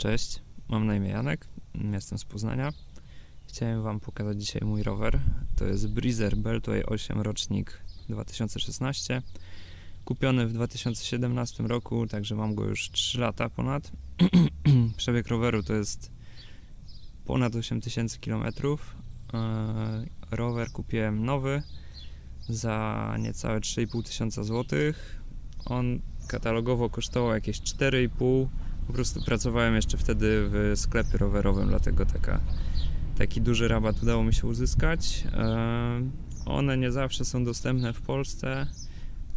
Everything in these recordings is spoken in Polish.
Cześć, mam na imię Janek, jestem z Poznania. Chciałem Wam pokazać dzisiaj mój rower. To jest Breezer Beltway 8 rocznik 2016. Kupiony w 2017 roku, także mam go już 3 lata ponad. Przebieg roweru to jest ponad 8000 km. Rower kupiłem nowy za niecałe 3,5 tysiąca złotych. On katalogowo kosztował jakieś 4,5 po prostu pracowałem jeszcze wtedy w sklepie rowerowym, dlatego taka, taki duży rabat udało mi się uzyskać. E, one nie zawsze są dostępne w Polsce.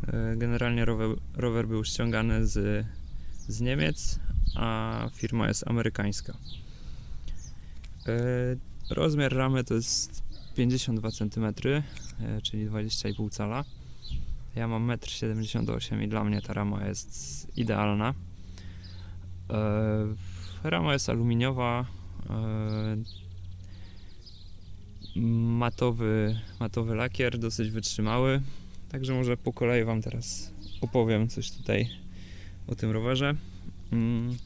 E, generalnie rower, rower był ściągany z, z Niemiec, a firma jest amerykańska. E, rozmiar ramy to jest 52 cm, czyli 20,5 cala. Ja mam 1,78 m i dla mnie ta rama jest idealna. E, rama jest aluminiowa. E, matowy, matowy lakier, dosyć wytrzymały. Także może po kolei Wam teraz opowiem coś tutaj o tym rowerze. Mm,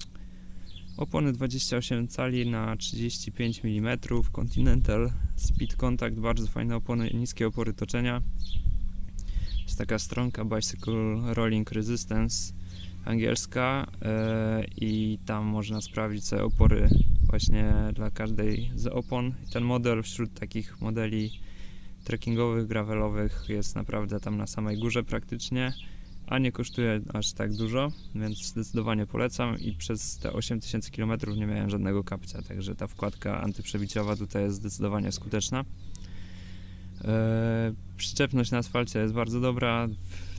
opony 28 cali na 35 mm, Continental Speed Contact, bardzo fajne opony, niskie opory toczenia. Jest taka stronka Bicycle Rolling Resistance angielska e, i tam można sprawdzić sobie opory właśnie dla każdej z opon. Ten model wśród takich modeli trekkingowych, gravelowych jest naprawdę tam na samej górze praktycznie, a nie kosztuje aż tak dużo, więc zdecydowanie polecam i przez te 8000 km nie miałem żadnego kapcia, także ta wkładka antyprzebiciowa tutaj jest zdecydowanie skuteczna. E, przyczepność na asfalcie jest bardzo dobra,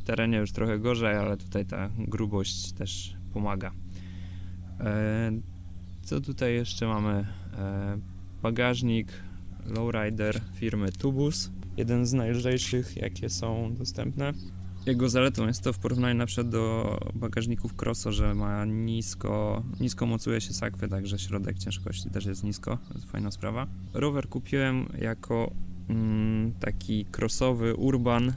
terenie już trochę gorzej, ale tutaj ta grubość też pomaga. E, co tutaj jeszcze mamy? E, bagażnik lowrider firmy Tubus. Jeden z najlżejszych, jakie są dostępne. Jego zaletą jest to w porównaniu na przykład do bagażników Crosso, że ma nisko, nisko mocuje się sakwy, także środek ciężkości też jest nisko. To jest fajna sprawa. Rower kupiłem jako mm, taki crossowy urban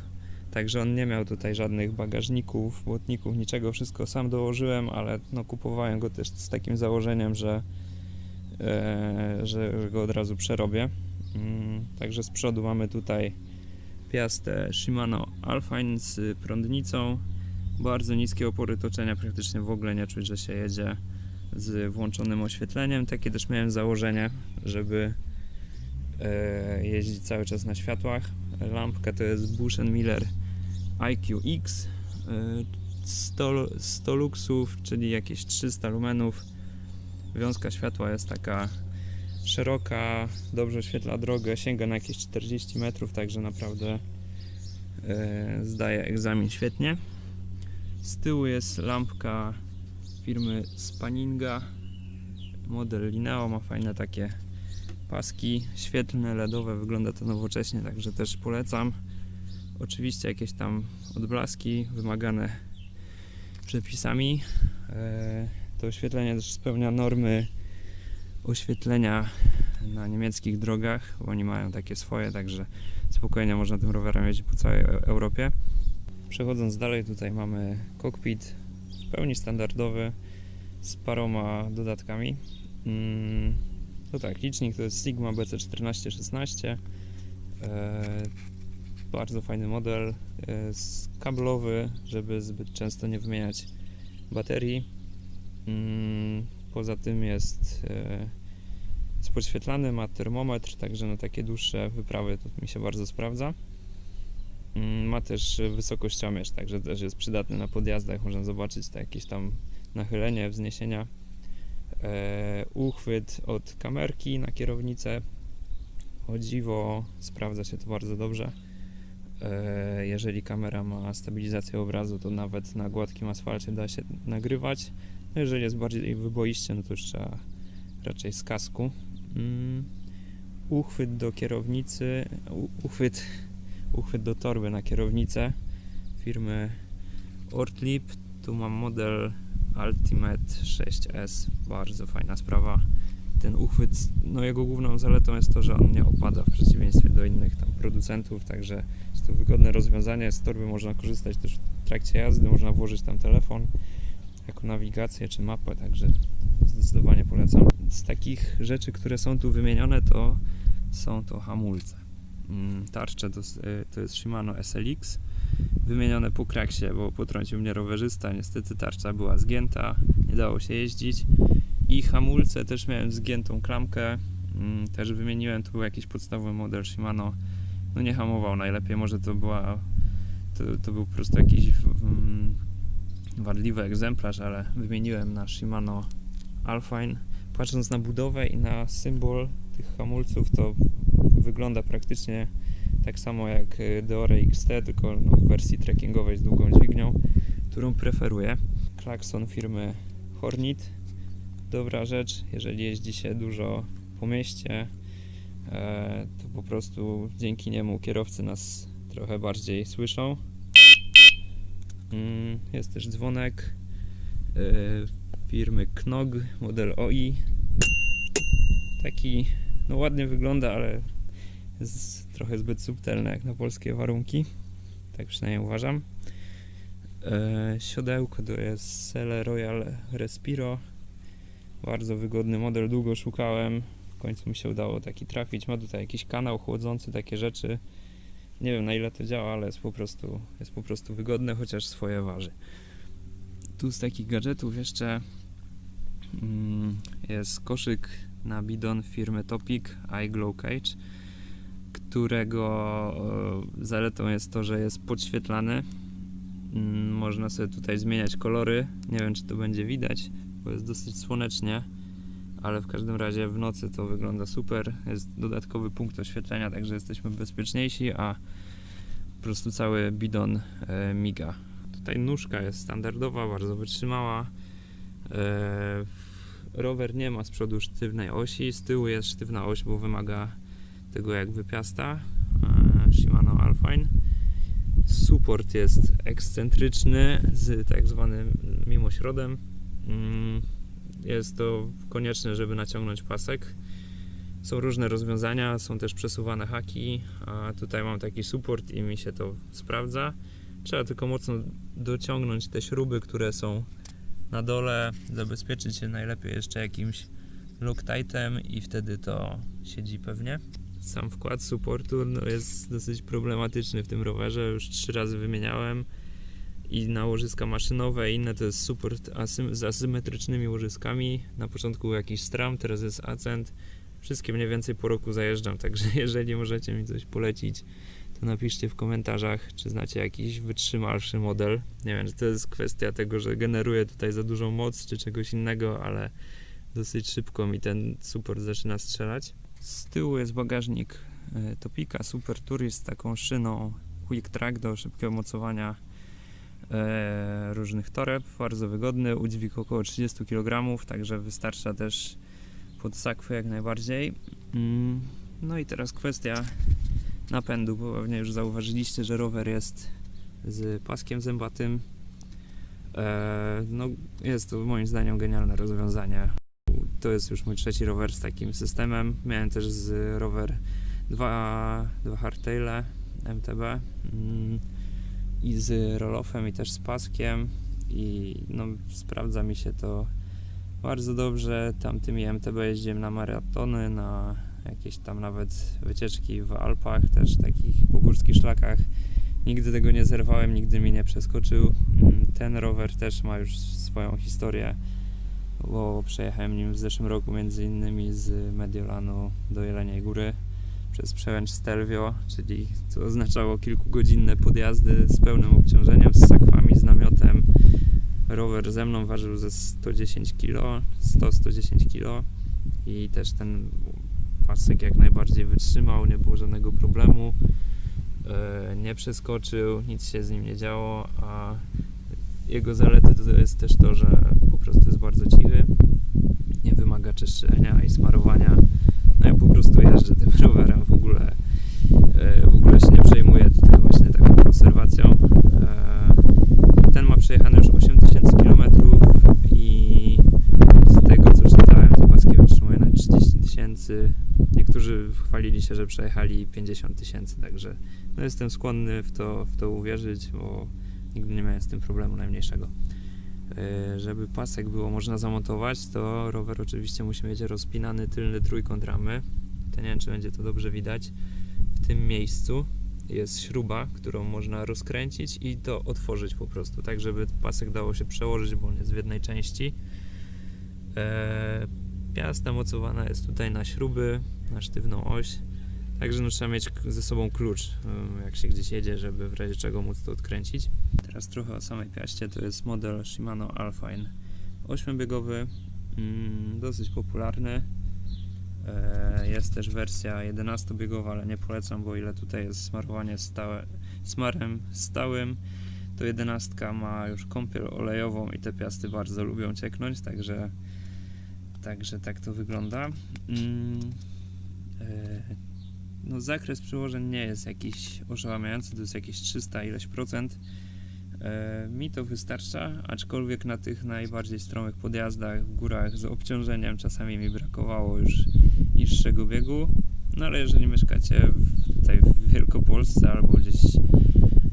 Także on nie miał tutaj żadnych bagażników, błotników, niczego, wszystko sam dołożyłem, ale no, kupowałem go też z takim założeniem, że, e, że go od razu przerobię. Mm, także z przodu mamy tutaj piastę Shimano Alpine z prądnicą. Bardzo niskie opory toczenia, praktycznie w ogóle nie czuć, że się jedzie z włączonym oświetleniem. Takie też miałem założenie, żeby e, jeździć cały czas na światłach. Lampka to jest Bush Miller IQX 100, 100 luksów, czyli jakieś 300 lumenów. Wiązka światła jest taka szeroka, dobrze oświetla drogę, sięga na jakieś 40 metrów, także naprawdę e, zdaje egzamin świetnie. Z tyłu jest lampka firmy Spaninga, model Lineo, ma fajne takie paski świetlne, LEDowe, wygląda to nowocześnie, także też polecam. Oczywiście jakieś tam odblaski wymagane przepisami. E, to oświetlenie też spełnia normy oświetlenia na niemieckich drogach, bo oni mają takie swoje, także spokojnie można tym rowerem jeździć po całej Europie. Przechodząc dalej, tutaj mamy kokpit w pełni standardowy z paroma dodatkami. Mm, to tak, licznik to jest Sigma BC1416. Bardzo fajny model, jest kablowy, żeby zbyt często nie wymieniać baterii. Mm, poza tym jest, e, jest podświetlany, ma termometr, także na takie dłuższe wyprawy to mi się bardzo sprawdza. Mm, ma też wysokościomierz, także też jest przydatny na podjazdach, można zobaczyć to jakieś tam nachylenie, wzniesienia. E, uchwyt od kamerki na kierownicę. O dziwo, sprawdza się to bardzo dobrze. E, jeżeli kamera ma stabilizację obrazu, to nawet na gładkim asfalcie da się nagrywać. No jeżeli jest bardziej wyboiście, no to już trzeba raczej z kasku. Mm. Uchwyt do kierownicy, uchwyt, uchwyt do torby na kierownicę firmy Ortlip. Tu mam model Ultimate 6S, bardzo fajna sprawa. Ten uchwyt, no jego główną zaletą jest to, że on nie opada w przeciwieństwie do innych tam producentów, także jest to wygodne rozwiązanie. Z torby można korzystać też w trakcie jazdy, można włożyć tam telefon jako nawigację czy mapę, także zdecydowanie polecam. z takich rzeczy, które są tu wymienione, to są to hamulce. Mm, Tarcze to, y, to jest Shimano SLX, wymienione po kraksie, bo potrącił mnie rowerzysta. Niestety tarcza była zgięta, nie dało się jeździć. I hamulce też miałem zgiętą klamkę, mm, też wymieniłem. To był jakiś podstawowy model Shimano. No nie hamował najlepiej, może to była. To, to był po prostu jakiś mm, wadliwy egzemplarz, ale wymieniłem na Shimano Alpine. Patrząc na budowę i na symbol tych hamulców, to wygląda praktycznie tak samo jak y, Deore XT, tylko no, w wersji trekkingowej z długą dźwignią, którą preferuję. Klakson firmy Hornit. Dobra rzecz, jeżeli jeździ się dużo po mieście, e, to po prostu dzięki niemu kierowcy nas trochę bardziej słyszą. Mm, Jest też dzwonek e, firmy Knog, model OI. Taki, no ładnie wygląda, ale jest trochę zbyt subtelny jak na polskie warunki. Tak przynajmniej uważam. E, siodełko to jest Sele Royal Respiro. Bardzo wygodny model, długo szukałem. W końcu mi się udało taki trafić. Ma tutaj jakiś kanał chłodzący, takie rzeczy. Nie wiem na ile to działa, ale jest po prostu, jest po prostu wygodne, chociaż swoje waży. Tu z takich gadżetów jeszcze mm, jest koszyk na bidon firmy Topic iGlow Cage, którego e, zaletą jest to, że jest podświetlany. Mm, Można sobie tutaj zmieniać kolory. Nie wiem, czy to będzie widać, bo jest dosyć słonecznie, ale w każdym razie w nocy to wygląda super. Jest dodatkowy punkt oświetlenia, także jesteśmy bezpieczniejsi, a po prostu cały bidon e, miga. Tutaj nóżka jest standardowa, bardzo wytrzymała. E, rower nie ma z przodu sztywnej osi, z tyłu jest sztywna oś, bo wymaga tego jakby piasta e, Shimano Alpine. Support jest ekscentryczny z tak zwanym mimośrodem. Mm, Jest to konieczne, żeby naciągnąć pasek. Są różne rozwiązania, są też przesuwane haki, a tutaj mam taki support i mi się to sprawdza. Trzeba tylko mocno dociągnąć te śruby, które są na dole, zabezpieczyć się najlepiej jeszcze jakimś Loctitem i wtedy to siedzi pewnie. Sam wkład supportu no, jest dosyć problematyczny w tym rowerze, już trzy razy wymieniałem i na łożyska maszynowe, inne to jest support asym- z asymetrycznymi łożyskami. Na początku jakiś stram, teraz jest Accent. Wszystkie mniej więcej po roku zajeżdżam, także jeżeli możecie mi coś polecić, to napiszcie w komentarzach, czy znacie jakiś wytrzymalszy model. Nie wiem, czy to jest kwestia tego, że generuje tutaj za dużą moc, czy czegoś innego, ale dosyć szybko mi ten support zaczyna strzelać. Z tyłu jest bagażnik e, Topika Super Tourist z taką szyną Quick Track do szybkiego mocowania różnych toreb. Bardzo wygodny, udźwig około 30 kg, także wystarcza też pod sakwę jak najbardziej. Mm, No i teraz kwestia napędu, bo pewnie już zauważyliście, że rower jest z paskiem zębatym. E, no, jest to moim zdaniem genialne rozwiązanie. To jest już mój trzeci rower z takim systemem. Miałem też z rower dwa, dwa hardtaile MTB mm, i z roll-offem i też z paskiem i no, sprawdza mi się to bardzo dobrze. Tamtymi MTB jeździłem na maratony, na jakieś tam nawet wycieczki w Alpach, też takich pogórskich szlakach. Nigdy tego nie zerwałem, nigdy mi nie przeskoczył. Mm, Ten rower też ma już swoją historię, bo przejechałem nim w zeszłym roku między innymi z Mediolanu do Jeleniej Góry przez przełęcz Stelvio, czyli co oznaczało kilkugodzinne podjazdy z pełnym obciążeniem, z sakwami, z namiotem. Rower ze mną ważył ze 110 kg, 100-110 kg i też ten pasek jak najbardziej wytrzymał, nie było żadnego problemu. E, Nie przeskoczył, nic się z nim nie działo, a jego zalety to jest też to, że po prostu jest bardzo cichy, nie wymaga czyszczenia i smarowania. No ja po prostu jeżdżę tym rowerem w ogóle, e, w ogóle się nie przejmuję tutaj właśnie taką konserwacją. E, Ten ma przejechane już 8000 km i z tego co czytałem, to paski wytrzymuje na 30 tysięcy. Niektórzy się, że przejechali 50 tysięcy, także no jestem skłonny w to, w to uwierzyć, bo nigdy nie miałem z tym problemu najmniejszego. E, Żeby pasek było można zamontować, to rower oczywiście musi mieć rozpinany tylny trójkąt ramy. To nie wiem, czy będzie to dobrze widać. W tym miejscu jest śruba, którą można rozkręcić i to otworzyć po prostu, tak żeby pasek dało się przełożyć, bo on jest w jednej części. E, piasta mocowana jest tutaj na śruby, na sztywną oś. Także no, trzeba mieć ze sobą klucz, em, jak się gdzieś jedzie, żeby w razie czego móc to odkręcić. Teraz trochę o samej piaście. To jest model Shimano Alpine 8-biegowy, mm, dosyć popularny. E, Jest też wersja 11-biegowa, ale nie polecam, bo ile tutaj jest smarowanie stałe, smarem stałym, to 11 ma już kąpiel olejową i te piasty bardzo lubią cieknąć, także, także tak to wygląda. Mm, e, no zakres przełożeń nie jest jakiś oszałamiający, to jest jakieś 300 ileś procent. E, mi to wystarcza, aczkolwiek na tych najbardziej stromych podjazdach w górach z obciążeniem czasami mi brakowało już niższego biegu. No ale jeżeli mieszkacie w, tutaj w Wielkopolsce albo gdzieś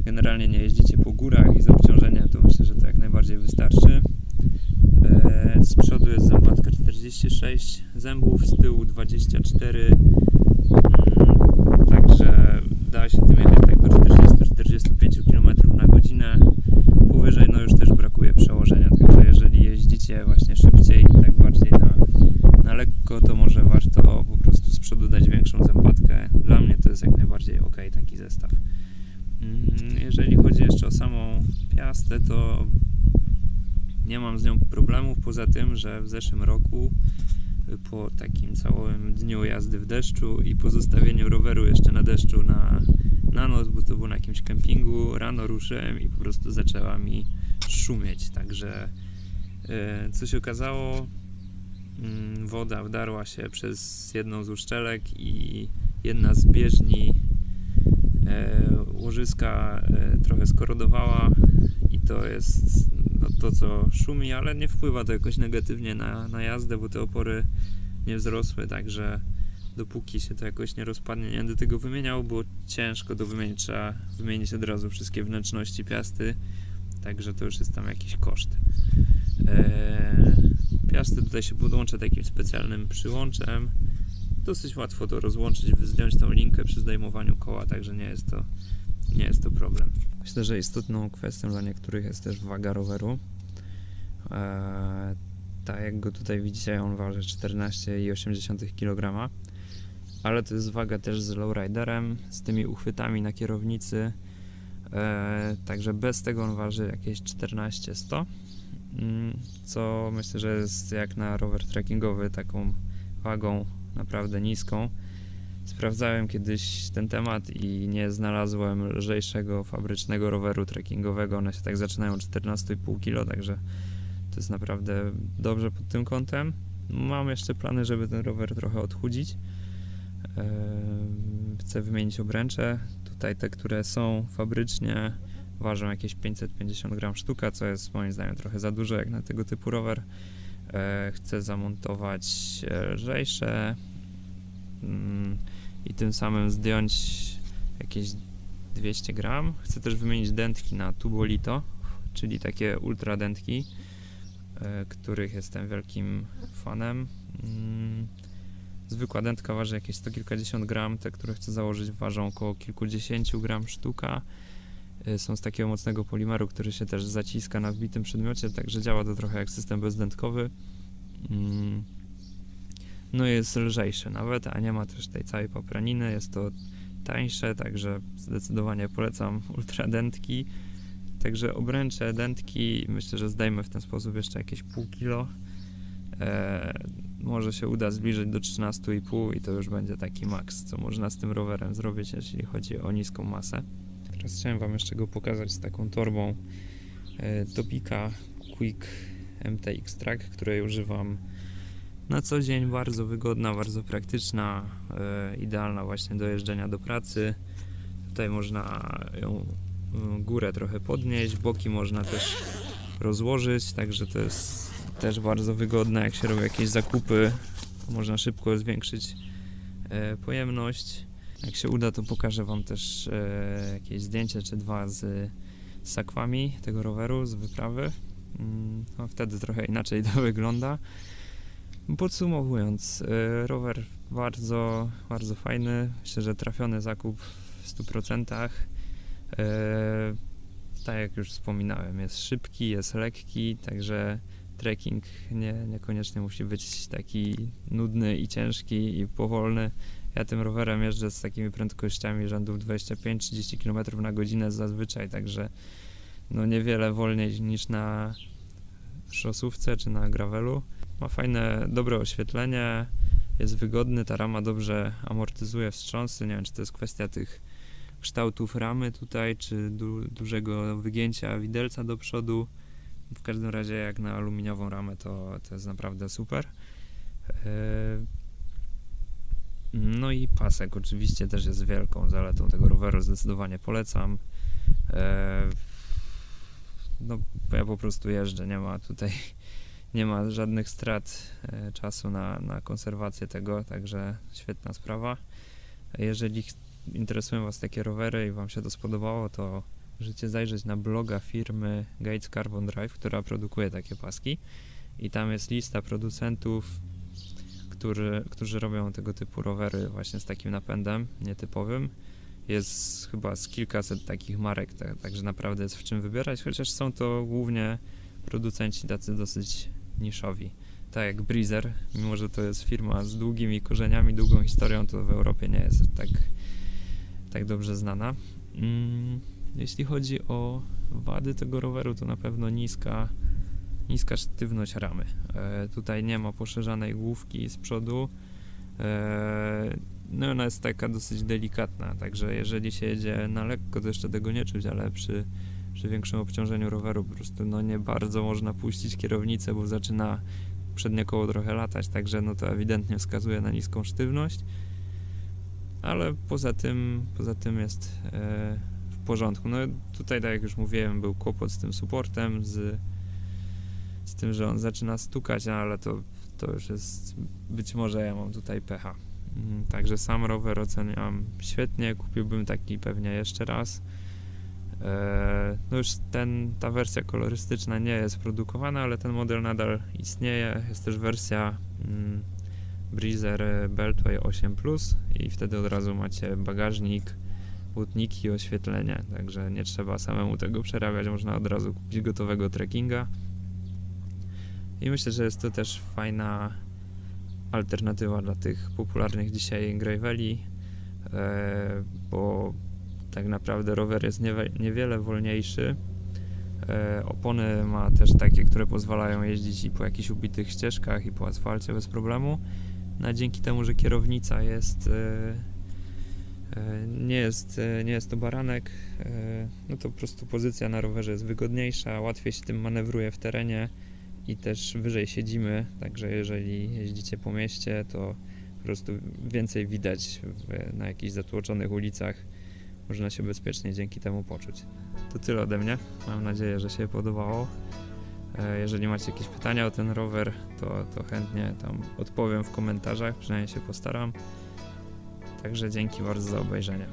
generalnie nie jeździcie po górach i z obciążeniem, to myślę, że to jak najbardziej wystarczy. E, z przodu jest zębatka 46 zębów, z tyłu 24 Także da się tym jechać tak do 40-45 km na godzinę. Powyżej no już też brakuje przełożenia, także jeżeli jeździcie właśnie szybciej i tak bardziej na, na lekko, to może warto po prostu z przodu dać większą zębatkę. Dla mnie to jest jak najbardziej ok taki zestaw. Mm, Jeżeli chodzi jeszcze o samą piastę, to nie mam z nią problemów, poza tym, że w zeszłym roku po takim całym dniu jazdy w deszczu i pozostawieniu roweru jeszcze na deszczu na, na noc, bo to było na jakimś kempingu, rano ruszyłem i po prostu zaczęła mi szumieć, także e, co się okazało, mm, woda wdarła się przez jedną z uszczelek i jedna z bieżni e, łożyska e, trochę skorodowała i to jest to, co szumi, ale nie wpływa to jakoś negatywnie na, na jazdę, bo te opory nie wzrosły, także dopóki się to jakoś nie rozpadnie, nie będę tego wymieniał, bo ciężko do wymienić, trzeba wymienić od razu wszystkie wnętrzności piasty, także to już jest tam jakiś koszt. Eee, piasty tutaj się podłącza takim specjalnym przyłączem, dosyć łatwo to rozłączyć, zdjąć tą linkę przy zdejmowaniu koła, także nie jest to, nie jest to problem. Myślę, że istotną kwestią dla niektórych jest też waga roweru. Eee, tak jak go tutaj widzicie, on waży 14,8 kg, ale to jest waga też z lowriderem, z tymi uchwytami na kierownicy, eee, także bez tego on waży jakieś 14,100, mm, co myślę, że jest jak na rower trekkingowy taką wagą naprawdę niską. Sprawdzałem kiedyś ten temat i nie znalazłem lżejszego fabrycznego roweru trekkingowego. One się tak zaczynają od 14,5 kg, także to jest naprawdę dobrze pod tym kątem. Mam jeszcze plany, żeby ten rower trochę odchudzić. Eee, Chcę wymienić obręcze. Tutaj te, które są fabrycznie, ważą jakieś 550 gram sztuka, co jest moim zdaniem trochę za dużo jak na tego typu rower. Eee, Chcę zamontować lżejsze mm, i tym samym zdjąć jakieś 200 gram. Chcę też wymienić dętki na Tubolito, czyli takie ultra dętki, e, których jestem wielkim fanem. Mm, Zwykła dętka waży jakieś sto kilkadziesiąt gram, te, które chcę założyć ważą około kilkudziesięciu gram sztuka. E, Są z takiego mocnego polimeru, który się też zaciska na wbitym przedmiocie, także działa to trochę jak system bezdętkowy. No jest lżejszy nawet, a nie ma też tej całej papraniny, jest to tańsze, także zdecydowanie polecam ultradętki. Także obręcze, dętki, myślę, że zdejmę w ten sposób jeszcze jakieś pół kilo. E, może się uda zbliżyć do 13,5 i to już będzie taki maks, co można z tym rowerem zrobić, jeśli chodzi o niską masę. Teraz chciałem Wam jeszcze go pokazać z taką torbą e, Topika Quick MTX Track, której używam na co dzień. Bardzo wygodna, bardzo praktyczna, e, idealna właśnie do jeżdżenia do pracy. Tutaj można ją y, górę trochę podnieść, boki można też rozłożyć, także to jest też bardzo wygodne, jak się robi jakieś zakupy, można szybko zwiększyć e, pojemność. Jak się uda, to pokażę Wam też e, jakieś zdjęcie czy dwa z sakwami tego roweru, z wyprawy. mm, no wtedy trochę inaczej to wygląda. Podsumowując, e, rower bardzo, bardzo fajny. Myślę, że trafiony zakup w 100%. E, tak jak już wspominałem, jest szybki, jest lekki, także trekking nie, niekoniecznie musi być taki nudny i ciężki i powolny. Ja tym rowerem jeżdżę z takimi prędkościami rzędów 25-30 km na godzinę zazwyczaj, także no niewiele wolniej niż na szosówce czy na gravelu. Ma fajne, dobre oświetlenie, jest wygodny, ta rama dobrze amortyzuje wstrząsy. Nie wiem, czy to jest kwestia tych kształtów ramy tutaj, czy du dużego wygięcia widelca do przodu. W każdym razie, jak na aluminiową ramę, to, to jest naprawdę super. E, no i pasek oczywiście też jest wielką zaletą tego roweru, zdecydowanie polecam. E, no, ja po prostu jeżdżę, nie ma tutaj nie ma żadnych strat e, czasu na, na konserwację tego, także świetna sprawa. Jeżeli interesują Was takie rowery i Wam się to spodobało, to możecie zajrzeć na bloga firmy Gates Carbon Drive, która produkuje takie paski i tam jest lista producentów, którzy, którzy robią tego typu rowery właśnie z takim napędem nietypowym. Jest chyba z kilkaset takich marek, tak, także naprawdę jest w czym wybierać, chociaż są to głównie producenci tacy dosyć niszowi. Tak jak Breezer, mimo że to jest firma z długimi korzeniami, długą historią, to w Europie nie jest tak, tak dobrze znana. Mm, jeśli chodzi o wady tego roweru, to na pewno niska, niska sztywność ramy. E, tutaj nie ma poszerzanej główki z przodu. E, no ona jest taka dosyć delikatna, także jeżeli się jedzie na lekko, to jeszcze tego nie czuć, ale przy przy większym obciążeniu roweru po prostu no nie bardzo można puścić kierownicę, bo zaczyna przednie koło trochę latać, także no to ewidentnie wskazuje na niską sztywność. Ale poza tym, poza tym jest e, w porządku. No tutaj, tak jak już mówiłem, był kłopot z tym supportem, z, z tym, że on zaczyna stukać, no, ale to, to już jest, być może ja mam tutaj pecha. Mm, Także sam rower oceniam świetnie, kupiłbym taki pewnie jeszcze raz. E, No już ten, ta wersja kolorystyczna nie jest produkowana, ale ten model nadal istnieje. Jest też wersja mm, Breezer Beltway 8 Plus i wtedy od razu macie bagażnik, butniki, oświetlenie, także nie trzeba samemu tego przerabiać, można od razu kupić gotowego trekkinga. I myślę, że jest to też fajna alternatywa dla tych popularnych dzisiaj graveli, e, bo tak naprawdę rower jest niewiele wolniejszy. E, opony ma też takie, które pozwalają jeździć i po jakichś ubitych ścieżkach, i po asfalcie bez problemu. No, dzięki temu, że kierownica jest. E, e, nie jest, nie jest to baranek, no to po prostu pozycja na rowerze jest wygodniejsza, łatwiej się tym manewruje w terenie i też wyżej siedzimy, także jeżeli jeździcie po mieście, to po prostu więcej widać na jakichś zatłoczonych ulicach można się bezpiecznie dzięki temu poczuć. To tyle ode mnie. Mam nadzieję, że się podobało. E, Jeżeli macie jakieś pytania o ten rower, to, to chętnie tam odpowiem w komentarzach, przynajmniej się postaram. Także dzięki bardzo za obejrzenie.